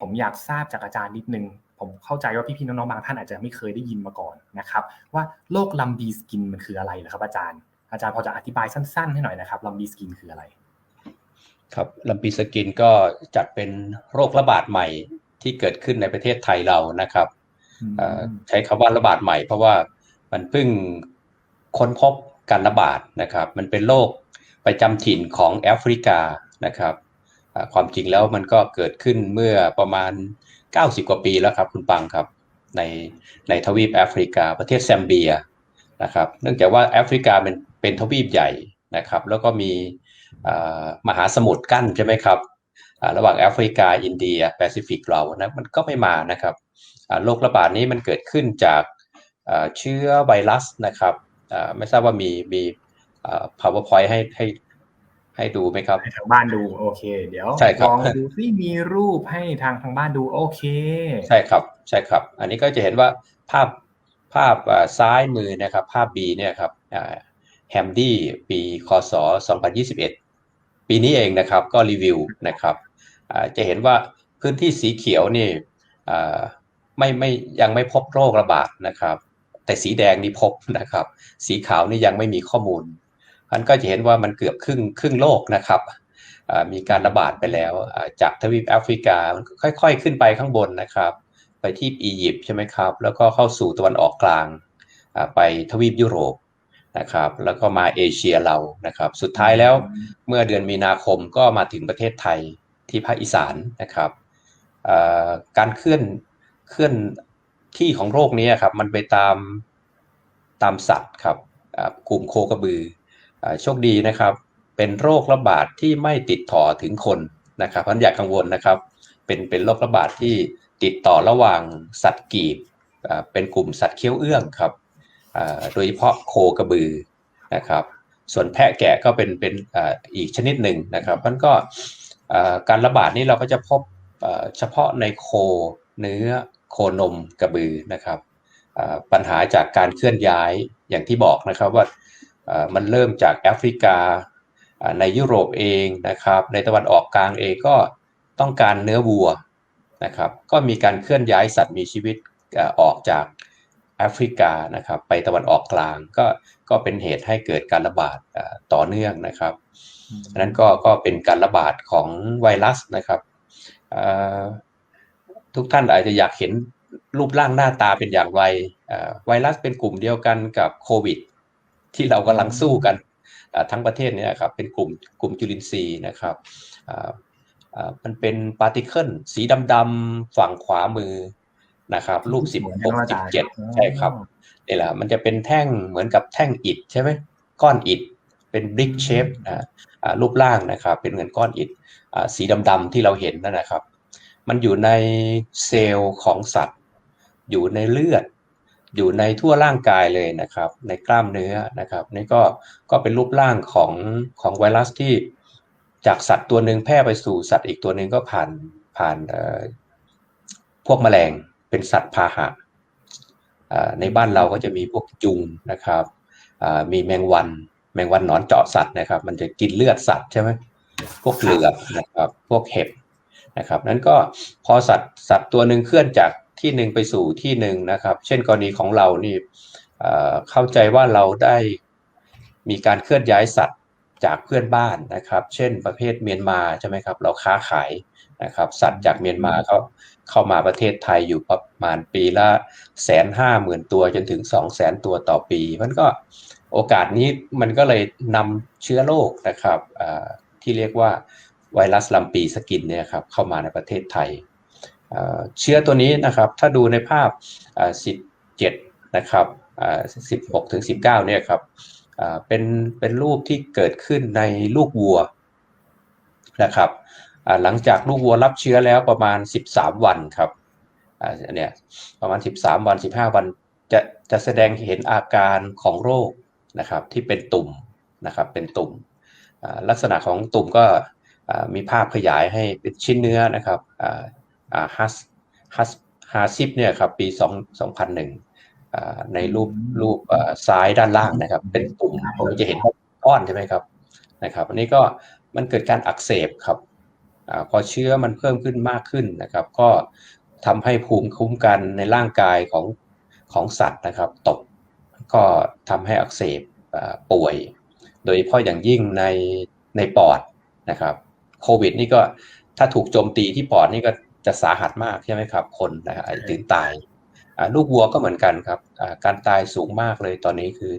ผมอยากทราบจากอาจารย์นิดนึง ผมเข้าใจว่าพี่ๆน้องๆบางท่านอาจจะไม่เคยได้ยินมาก่อนนะครับ ว่าโรคลัมบีสกินมันคืออะไรเหรอครับ อาจารย์ อาจารย์พอจะอธิบายสั้นๆให้หน่อยนะครับลัมบีสกินคืออะไร ครับลัมปีสกินก็จัดเป็นโรคระบาดใหม่ที่เกิดขึ้นในประเทศไทยเรานะครับอืมใช้คำว่าระบาดใหม่ เพราะว่ามันเพิ่งค้นพบการระบาดนะครับ มันเป็นโรคประจำถิ่นของแอฟริกานะครับอ่า ความจริงแล้วมันก็เกิดขึ้นเมื่อประมาณ 90 กว่าปีแล้วครับคุณปังครับ ในในทวีปแอฟริกาประเทศแซมเบียนะครับเนื่องจากว่าแอฟริกาเป็นเป็นทวีปใหญ่นะครับ แล้วก็มีมหาสมุทรกั้นใช่ไหมครับระหว่างแอฟริกา อินเดียแปซิฟิกเรานะมันก็ไม่มานะครับโรคระบาดนี้มันเกิดขึ้นจากเชื้อไวรัสนะครับไม่ทราบว่ามีมี powerpoint ให้ให้ ให้ดูไหมครับให้ทางบ้านดูโอเค เดี๋ยวใช่ครับลองดูซิมีรูปให้ทางทางบ้านดูโอเค ใช่ครับใช่ครับ อันนี้ก็จะเห็นว่าภาพภาพอ่าซ้ายมือนะครับ ภาพ B เนี่ยครับแฮมดี้ปีคศ 2021 ปีนี้เองนะครับก็รีวิวนะครับอ่าจะเห็นว่าพื้นที่สีเขียวนี่อ่าไม่ไม่ยังไม่พบโรคระบาดนะครับ แต่สีแดงนี่พบนะครับ สีขาวนี่ยังไม่มีข้อมูล อันก็จะเห็นว่ามันเกือบครึ่งครึ่งโลกนะครับมีการระบาดไปแล้วจากทวีปแอฟริกามันค่อย ๆ ขึ้นไปข้างบนนะครับ ไปที่อียิปต์ใช่ไหมครับ แล้วก็เข้าสู่ตะวันออกกลางไปทวีปยุโรปนะครับ แล้วก็มาเอเชียเรานะครับ สุดท้ายแล้วเมื่อเดือนมีนาคมก็มาถึงประเทศไทยที่ภาคอีสานนะครับการเคลื่อนเคลื่อนที่ของโรคนี้ครับมันไปตามตามสัตว์ครับกลุ่มโคกระบือ โชคดีนะครับ เป็นโรคระบาดที่ไม่ติดต่อถึงคนนะครับเพราะฉะนั้นอย่ากังวลนะครับ เป็นเป็นโรคระบาดที่ติดต่อระหว่างสัตว์กีบอ่าเป็นกลุ่มสัตว์เคี้ยวเอื้องครับอ่าโดยเฉพาะโคกระบือนะครับ ส่วนแพะแกะก็เป็นเป็นอ่าอีกชนิดหนึ่งนะครับมันก็อ่าการระบาดนี้เราก็จะพบอ่าเฉพาะในโคเนื้อโคนมกระบือนะครับอ่าปัญหาจากการเคลื่อนย้ายอย่างที่บอกนะครับว่า มันเริ่มจากแอฟริกาในยุโรปเองนะครับ ในตะวันออกกลางเองก็ต้องการเนื้อวัวนะครับ ก็มีการเคลื่อนย้ายสัตว์มีชีวิตออกจากแอฟริกานะครับ ไปตะวันออกกลางก็ก็เป็นเหตุให้เกิดการระบาดต่อเนื่องนะครับอันนั้นก็ก็เป็นการระบาดของไวรัสนะครับทุกท่านอาจจะอยากเห็นรูปร่างหน้าตาเป็นอย่างไรไวรัสเป็นกลุ่มเดียวกันกับโควิด ที่เรากำลังสู้กันอ่าทั้งประเทศเนี่ยครับเป็นกลุ่มกลุ่มจุลินทรีย์นะครับอ่าอ่ามันเป็นปาร์ติเคิลสีดำๆฝั่งขวามือนะครับรูปสิบหกสิบเจ็ดใช่ครับนี่แหละมันจะเป็นแท่งเหมือนกับแท่งอิฐใช่ไหมก้อนอิฐเป็นบริกเชฟนะอ่ารูปร่างนะครับ เป็นเหมือนก้อนอิฐอ่าสีดำๆที่เราเห็นนั่นนะครับ มันอยู่ในเซลล์ของสัตว์ อยู่ในเลือด อยู่ในทั่วร่างกายเลยนะครับ ในกล้ามเนื้อนะครับนี่ก็ก็เป็นรูปร่างของของไวรัสที่จากสัตว์ตัวหนึ่งแพร่ไปสู่สัตว์อีกตัวหนึ่งก็ผ่านผ่านพวกแมลงเป็นสัตว์พาหะในบ้านเราก็จะมีพวกจุงนะครับมีแมงวันแมงวันหนอนเจาะสัตว์นะครับ มันจะกินเลือดสัตว์ใช่ไหมพวกเหลือบนะครับ พวกเห็บนะครับ นั้นก็พอสัตว์สัตว์ตัวหนึ่งเคลื่อนจาก ที่หนึ่งไปสู่ที่หนึ่งนะครับ เช่นกรณีของเรานี่เข้าใจว่าเราได้มีการเคลื่อนย้ายสัตว์จากเพื่อนบ้านนะครับ เช่นประเภทเมียนมาใช่ไหมครับ เราค้าขายนะครับ สัตว์จากเมียนมาเขาเข้ามาประเทศไทยอยู่ประมาณปีละแสนห้าหมื่นตัวจนถึงสองแสนตัวต่อปี มันก็โอกาสนี้มันก็เลยนำเชื้อโรคนะครับที่เรียกว่าไวรัสลัมปีสกินเนี่ยครับเข้ามาในประเทศไทย เชื้อตัวนี้นะครับถ้าดูในภาพ 17 นะครับ16ถึง19 เนี่ยครับเป็นเป็นรูปที่เกิดขึ้นในลูกวัวนะครับหลังจากลูกวัวรับเชื้อแล้วประมาณ 13 วันครับอ่าเนี่ยประมาณ 13 วัน 15 วันจะจะแสดงเห็นอาการของโรคนะครับที่เป็นตุ่มนะครับเป็นตุ่มลักษณะของตุ่มก็มีภาพขยายให้เป็นชิ้นเนื้อนะครับ ฮัสฮัสฮาซิปเนี่ยครับปี2 2001อ่าในรูปรูปอ่าซ้ายด้านล่างนะครับ เป็นตุ่มผมจะเห็นก้อนใช่ไหมครับนะครับอันนี้ก็มันเกิดการอักเสบครับอาพอเชื้อมันเพิ่มขึ้นมากขึ้นนะครับ ก็ทำให้ภูมิคุ้มกันในร่างกายของของสัตว์นะครับ ตกก็ทำให้อักเสบป่วย โดยเฉพาะอย่างยิ่งในในปอดนะครับโควิดนี่ก็ถ้าถูกโจมตีที่ปอดนี่ก็ จะสาหัสมากใช่ไหมครับ คนนะถึงตายลูกวัวก็เหมือนกันครับการตายสูงมากเลยตอนนี้คือ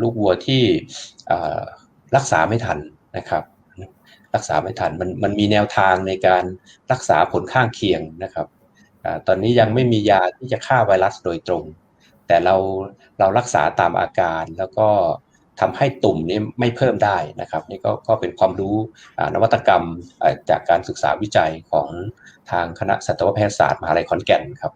ลูกวัวที่รักษาไม่ทันนะครับ รักษาไม่ทันมันมันมีแนวทางในการรักษาผลข้างเคียงนะครับตอนนี้ยังไม่มียาที่จะฆ่าไวรัสโดยตรง แต่เราเรารักษาตามอาการแล้วก็ ทำให้ตุ่มนี้ไม่เพิ่มได้นะครับนี่ก็ก็เป็นความรู้นวัตกรรมจากการศึกษาวิจัยของทางคณะสัตวแพทยศาสตร์มหาลัยขอนแก่นครับ